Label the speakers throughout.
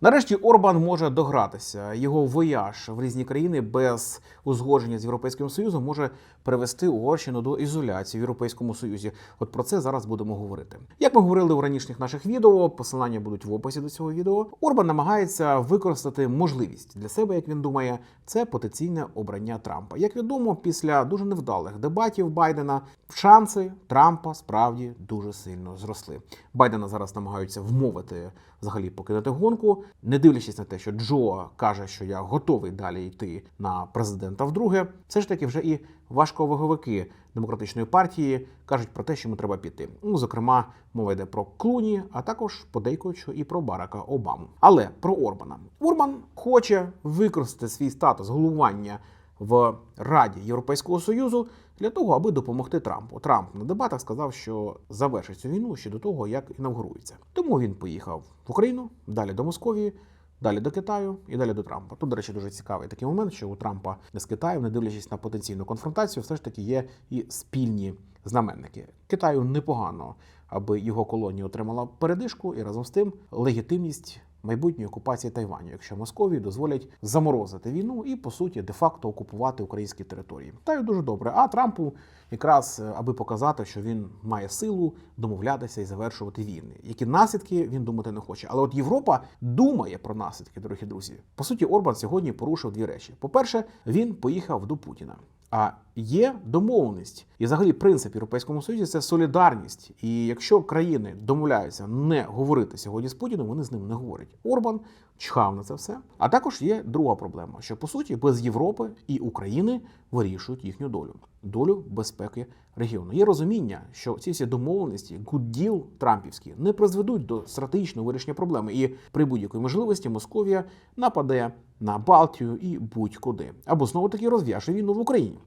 Speaker 1: Нарешті Орбан може догратися. Його вояж в різні країни без узгодження з Європейським Союзом може привести Угорщину до ізоляції в Європейському Союзі. От про це зараз будемо говорити. Як ми говорили у ранішніх наших відео, посилання будуть в описі до цього відео. Орбан намагається використати можливість для себе, як він думає, це потенційне обрання Трампа. Як відомо, після дуже невдалих дебатів Байдена шанси Трампа справді дуже сильно зросли. Байдена зараз намагаються вмовити взагалі покинути гонку, не дивлячись на те, що Джо каже, що я готовий далі йти на президента вдруге. Все ж таки, вже і важковаговики демократичної партії кажуть про те, що йому треба піти. Ну, зокрема, мова йде про Клуні, а також подейкують, що і про Барака Обаму. Але про Орбана Орбан хоче використати свій статус головування в Раді Європейського Союзу для того, аби допомогти Трампу. Трамп на дебатах сказав, що завершить цю війну ще до того, як інавгурується. Тому він поїхав в Україну, далі до Московії. Далі до Китаю і далі до Трампа. Тут, до речі, дуже цікавий такий момент, що у Трампа з Китаєм, не дивлячись на потенційну конфронтацію, все ж таки є і спільні знаменники. Китаю непогано, аби його колонія отримала передишку, і разом з тим легітимність майбутньої окупації Тайваню, якщо Московії дозволять заморозити війну і по суті де-факто окупувати українські території. Таю дуже добре. А Трампу якраз е, аби показати, що він має силу домовлятися і завершувати війни. Які наслідки він думати не хоче. Але от Європа думає про наслідки, дорогі друзі. По суті, Орбан сьогодні порушив дві речі. По-перше, він поїхав до Путіна. А є домовленість і взагалі принцип Європейському Союзі це солідарність. І якщо країни домовляються не говорити сьогодні з Путіним, вони з ним не говорять. Орбан чхав на це все. А також є друга проблема: що по суті без Європи і України вирішують їхню долю, долю безпеки регіону. Є розуміння, що ці всі домовленості, deal трампівські, не призведуть до стратегічного вирішення проблеми. І при будь-якій можливості Московія нападе на Балтію і будь-куди, або знову таки розв'яже війну в Україні.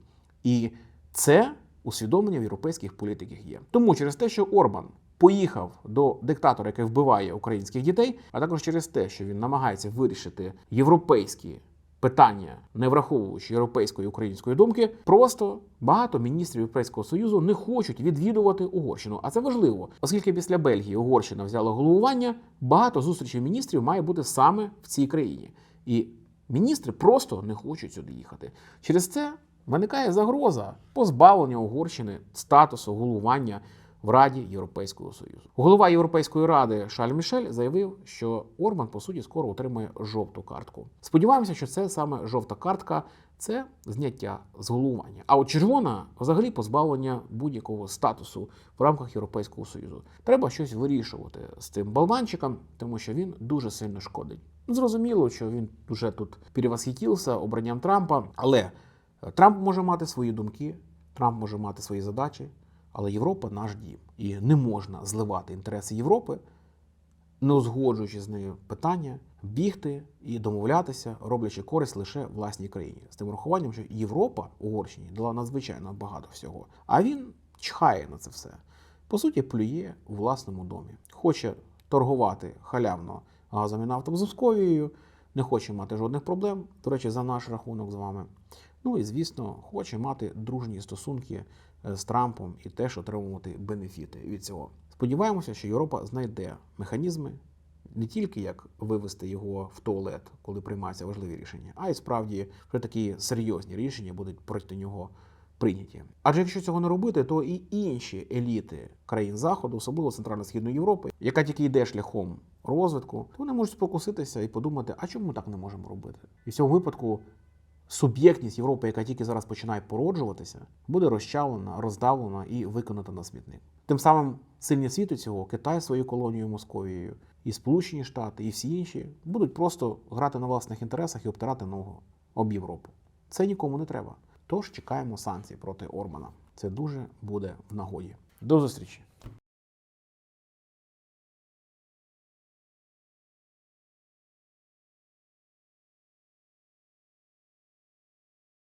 Speaker 1: І це усвідомлення в європейських політиків є. Тому через те, що Орбан поїхав до диктатора, який вбиває українських дітей, а також через те, що він намагається вирішити європейські питання, не враховуючи європейської і української думки, просто багато міністрів Європейського союзу не хочуть відвідувати Угорщину. А це важливо, оскільки після Бельгії Угорщина взяла головування, багато зустрічей міністрів має бути саме в цій країні. І міністри просто не хочуть сюди їхати. Через це виникає загроза позбавлення Угорщини статусу головування в Раді Європейського Союзу. Голова Європейської ради Шарль Мішель заявив, що Орбан по суті скоро отримає жовту картку. Сподіваємося, що це саме жовта картка. Це зняття з головування. А от червона взагалі позбавлення будь-якого статусу в рамках Європейського Союзу. Треба щось вирішувати з цим болванчиком, тому що він дуже сильно шкодить. Зрозуміло, що він вже тут перевосхитився обранням Трампа, але Трамп може мати свої думки, Трамп може мати свої задачі, але Європа наш дім. І не можна зливати інтереси Європи, не узгоджуючи з нею питання, бігти і домовлятися, роблячи користь лише власній країні. З тим урахуванням, що Європа Угорщині дала надзвичайно багато всього. А він чхає на це все. По суті, плює у власному домі. Хоче торгувати халявно газом і нафтом з Московією, не хоче мати жодних проблем. До речі, за наш рахунок з вами. Ну і звісно, хоче мати дружні стосунки е, з Трампом і теж отримувати бенефіти від цього. Сподіваємося, що Європа знайде механізми не тільки як вивести його в туалет, коли приймаються важливі рішення, а й справді вже такі серйозні рішення будуть проти нього прийняті. Адже якщо цього не робити, то і інші еліти країн Заходу, особливо Центрально-Східної Європи, яка тільки йде шляхом розвитку, то вони можуть спокуситися і подумати, а чому так не можемо робити? І в цьому випадку суб'єктність Європи, яка тільки зараз починає породжуватися, буде розчавлена, роздавлена і виконана на смітник. Тим самим сильні світу цього Китай своєю колонією Московією, і Сполучені Штати, і всі інші будуть просто грати на власних інтересах і обтирати ногу об Європу. Це нікому не треба. Тож чекаємо санкцій проти Орбана. Це дуже буде в нагоді. До зустрічі!